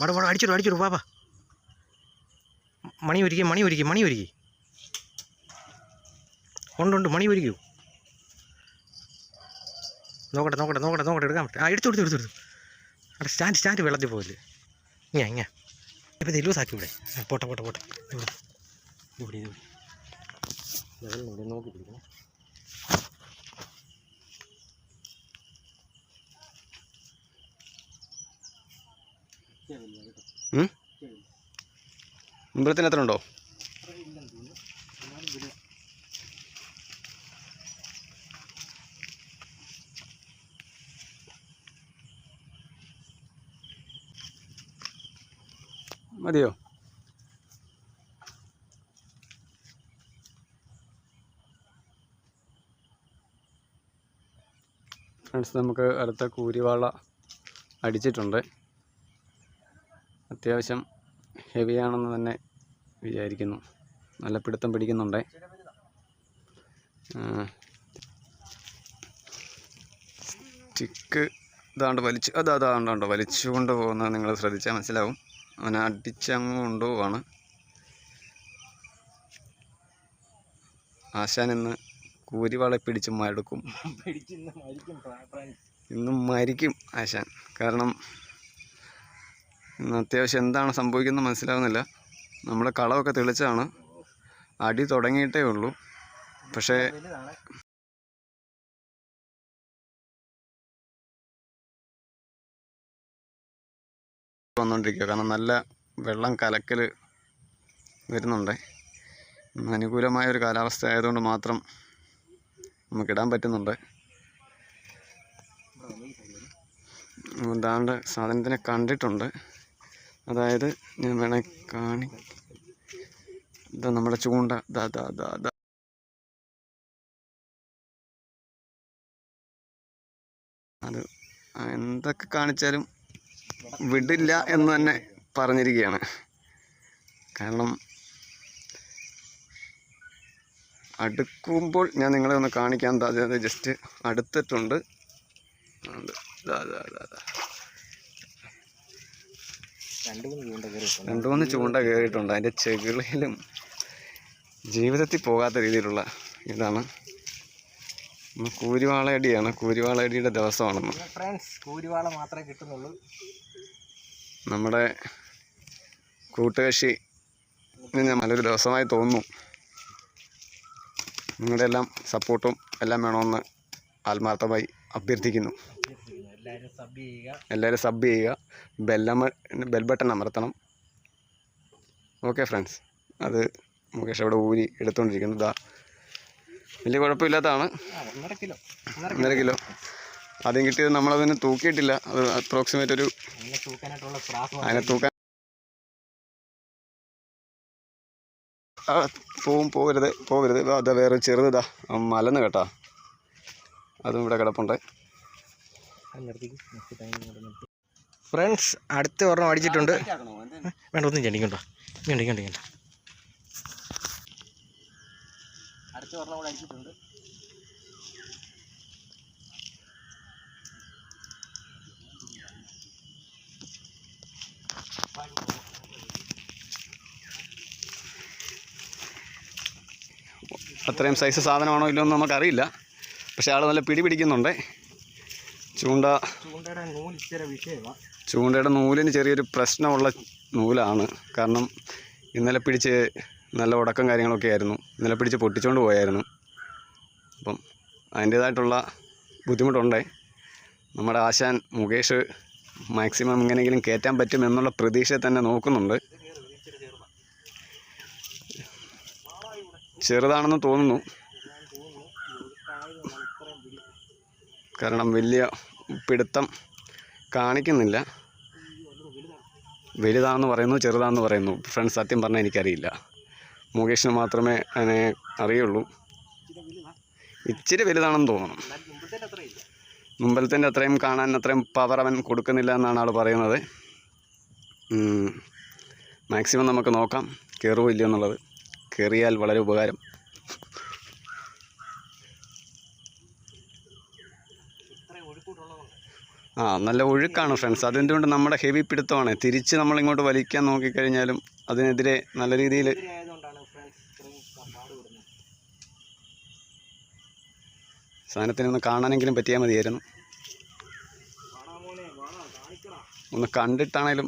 വാടാ വേണം അടിച്ചിടും അടിച്ചിടും പാപ്പാ മണി ഒരുക്കി മണി ഒരുക്കി മണി ഒരുക്കി. ഉണ്ട് ഉണ്ട് മണി ഒരുക്കൂ നോക്കട്ടെ നോക്കട്ടെ നോക്കട്ടെ നോക്കട്ടെ എടുക്കാൻ പറ്റും. ആ എടുത്തു എടുത്തു എടുത്തു അവിടെ സ്റ്റാൻഡ് സ്റ്റാൻഡ് വെള്ളത്തിൽ പോകില്ലേ? ഇങ്ങനെ ഇങ്ങനെ ഇപ്പം ഇത് ലൂസാക്കി ഇവിടെ. പോട്ടെ പോട്ടെ പോട്ടെ. ഇവിടെ ഇവിടെ ഇവിടെ നോക്കി പിടിക്കണം. അമ്പലത്തിന് എത്ര ഉണ്ടോ? മതിയോ? ഫ്രണ്ട്സ് നമുക്ക് അടുത്ത കൂരിവാള അടിച്ചിട്ടുണ്ട്. അത്യാവശ്യം ഹെവിയാണെന്ന് തന്നെ വിചാരിക്കുന്നു. നല്ല പിടുത്തം പിടിക്കുന്നുണ്ട്. സ്റ്റിക്ക് ഇതാണ്ട് വലിച്ച് അത് അതാണ്ടോ വലിച്ചുകൊണ്ട് പോകുന്നത് നിങ്ങൾ ശ്രദ്ധിച്ചാൽ മനസ്സിലാവും. അവനെ അടിച്ചങ്ങ് കൊണ്ടുപോവാണ്. ആശാൻ ഇന്ന് കൂരിവാളെ പിടിച്ച് മടുക്കും. ഇന്നും മരിക്കും ആശാൻ. കാരണം അത്യാവശ്യം എന്താണ് സംഭവിക്കുന്നത് മനസ്സിലാവുന്നില്ല. നമ്മുടെ കളമൊക്കെ തെളിച്ചാണ്. അടി തുടങ്ങിയിട്ടേ ഉള്ളൂ. പക്ഷേ വന്നോണ്ടിരിക്കുക കാരണം നല്ല വെള്ളം കലക്കൽ വരുന്നുണ്ട്. അനുകൂലമായ ഒരു കാലാവസ്ഥ ആയതുകൊണ്ട് മാത്രം നമുക്കിടാൻ പറ്റുന്നുണ്ട്. ദാണ്ട് സാധനത്തിനെ കണ്ടിട്ടുണ്ട്. അതായത് ഞാൻ വേണേ കാണി. ഇതാ നമ്മുടെ ചൂണ്ട. ദാ ദാ ദാ ദാ. അത് എന്തൊക്കെ കാണിച്ചാലും വിടില്ല എന്ന് തന്നെ പറഞ്ഞിരിക്കുകയാണ്. കാരണം അടുക്കുമ്പോൾ ഞാൻ നിങ്ങളെ ഒന്ന് കാണിക്കാൻ ജസ്റ്റ് അടുത്തിട്ടുണ്ട്. ദാ. രണ്ട് മൂന്ന് ചൂണ്ട കയറിയിട്ടുണ്ട്. അതിന്റെ ചെകിളിലും ജീവിതത്തിൽ പോകാത്ത രീതിയിലുള്ള ഇതാണ്. കൂരിവാളയടിയാണ്. കൂരിവാളയടിയുടെ ദിവസമാണ് ഫ്രണ്ട്സ് കൂരിവാള മാത്രമേ കിട്ടുന്നുള്ളൂ. നമ്മുടെ കൂട്ടുകക്ഷി ഞാൻ നല്ലൊരു ദിവസമായി തോന്നുന്നു. നിങ്ങളുടെ എല്ലാം സപ്പോർട്ടും എല്ലാം വേണമെന്ന് ആത്മാർത്ഥമായി അഭ്യർത്ഥിക്കുന്നു. എല്ലാവരും സബ് ചെയ്യുക. ബെല്ലമ ബെൽ ബട്ടൺ അമർത്തണം. ഓക്കെ ഫ്രണ്ട്സ് അത് മുകേഷ് അവിടെ ഊരി എടുത്തുകൊണ്ടിരിക്കുന്നു ഇതാ വലിയ കുഴപ്പമില്ലാത്തതാണ്. ഒന്നര കിലോ. ആദ്യം കിട്ടിയത് നമ്മളതിന് തൂക്കിയിട്ടില്ല. അത് അപ്രോക്സിമേറ്റ് ഒരു അതിനെ തൂക്കാൻ ആ, പോവും പോവരുത് ഇതാ, അതാ വേറെ ചെറുതാ മലന്ന് കേട്ടാ. അതും ഇവിടെ കിടപ്പുണ്ട്. ഫ്രണ്ട്സ് അടുത്ത ഒരെണ്ണം അടിച്ചിട്ടുണ്ട്. വേണ്ട ഒന്നും ചെണ്ടിക്കണ്ടോ ഇങ്ങോട്ട് അടുത്ത ഒരെണ്ണം അടിച്ചിട്ടുണ്ട്. അത്രയും സൈസ് സാധനമാണോ ഇല്ലയോ എന്ന് നമുക്കറിയില്ല. പക്ഷെ ആൾ നല്ല പിടി പിടിക്കുന്നുണ്ട്. ചൂണ്ട. ചൂണ്ടയുടെ നൂലിന് ചെറിയൊരു പ്രശ്നമുള്ള നൂലാണ്. കാരണം ഇന്നലെ പിടിച്ച് നല്ല ഉടക്കം കാര്യങ്ങളൊക്കെ ആയിരുന്നു. ഇന്നലെ പിടിച്ച് പൊട്ടിച്ചുകൊണ്ട് പോയായിരുന്നു. അപ്പം അതിന്റേതായിട്ടുള്ള ബുദ്ധിമുട്ടുണ്ടേ. നമ്മുടെ ആശാൻ മുകേഷ് മാക്സിമം എങ്ങനെയെങ്കിലും കയറ്റാൻ പറ്റും എന്നുള്ള പ്രതീക്ഷ തന്നെ നോക്കുന്നുണ്ട്. ചെറുതാണെന്ന് തോന്നുന്നു. കാരണം വലിയ പിടുത്തം കാണിക്കുന്നില്ല. വലുതാണെന്ന് പറയുന്നു ചെറുതാണെന്ന് പറയുന്നു. ഫ്രണ്ട്സ് സത്യം പറഞ്ഞാൽ എനിക്കറിയില്ല. മുകേഷിന് മാത്രമേ അതിനെ അറിയുള്ളൂ. ഇച്ചിരി വലുതാണെന്ന് തോന്നണം. മുമ്പലത്തിന്റെ അത്രയും കാണാൻ അത്രയും പവർ അവൻ കൊടുക്കുന്നില്ല എന്നാണ് ആൾ പറയുന്നത്. മാക്സിമം നമുക്ക് നോക്കാം. കയറുമോ ഇല്ലയോ എന്നുള്ളത്. കയറിയാൽ വളരെ ഉപകാരം. ആ നല്ല ഒഴുക്കാണ് ഫ്രണ്ട്സ്. അതെന്തുകൊണ്ട് നമ്മുടെ ഹെവി പിടുത്തമാണ്? തിരിച്ച് നമ്മളിങ്ങോട്ട് വലിക്കാൻ നോക്കിക്കഴിഞ്ഞാലും അതിനെതിരെ നല്ല രീതിയിൽ സാധനത്തിനൊന്ന് കാണാനെങ്കിലും പറ്റിയാൽ മതിയായിരുന്നു. ഒന്ന് കണ്ടിട്ടാണേലും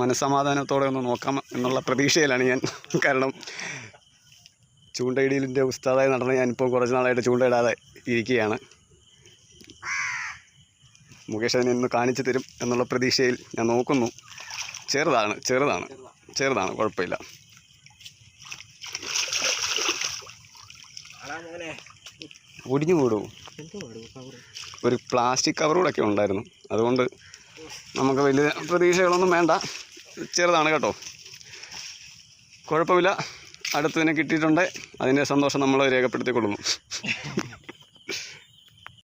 മനസ്സമാധാനത്തോടെ ഒന്ന് നോക്കാം എന്നുള്ള പ്രതീക്ഷയിലാണ് ഞാൻ. കാരണം ചൂണ്ടയിടിയിലിന്റെ ഉസ്താദായി നടന്ന ഞാനിപ്പോൾ കുറച്ച് നാളായിട്ട് ചൂണ്ടയിടാതെ ഇരിക്കുകയാണ്. മുകേഷ് അതിനെ ഒന്ന് കാണിച്ചു തരും എന്നുള്ള പ്രതീക്ഷയിൽ ഞാൻ നോക്കുന്നു. ചെറുതാണ് ചെറുതാണ് ചെറുതാണ് കുഴപ്പമില്ല. ഒടിഞ്ഞു കൂടുമോ ഒരു പ്ലാസ്റ്റിക് കവറുകളൊക്കെ ഉണ്ടായിരുന്നു. അതുകൊണ്ട് നമുക്ക് വലിയ പ്രതീക്ഷകളൊന്നും വേണ്ട. ചെറുതാണ് കേട്ടോ. കുഴപ്പമില്ല. അടുത്തതിനെ കിട്ടിയിട്ടുണ്ട്. അതിന്റെ സന്തോഷം നമ്മൾ രേഖപ്പെടുത്തിക്കൊള്ളുന്നു.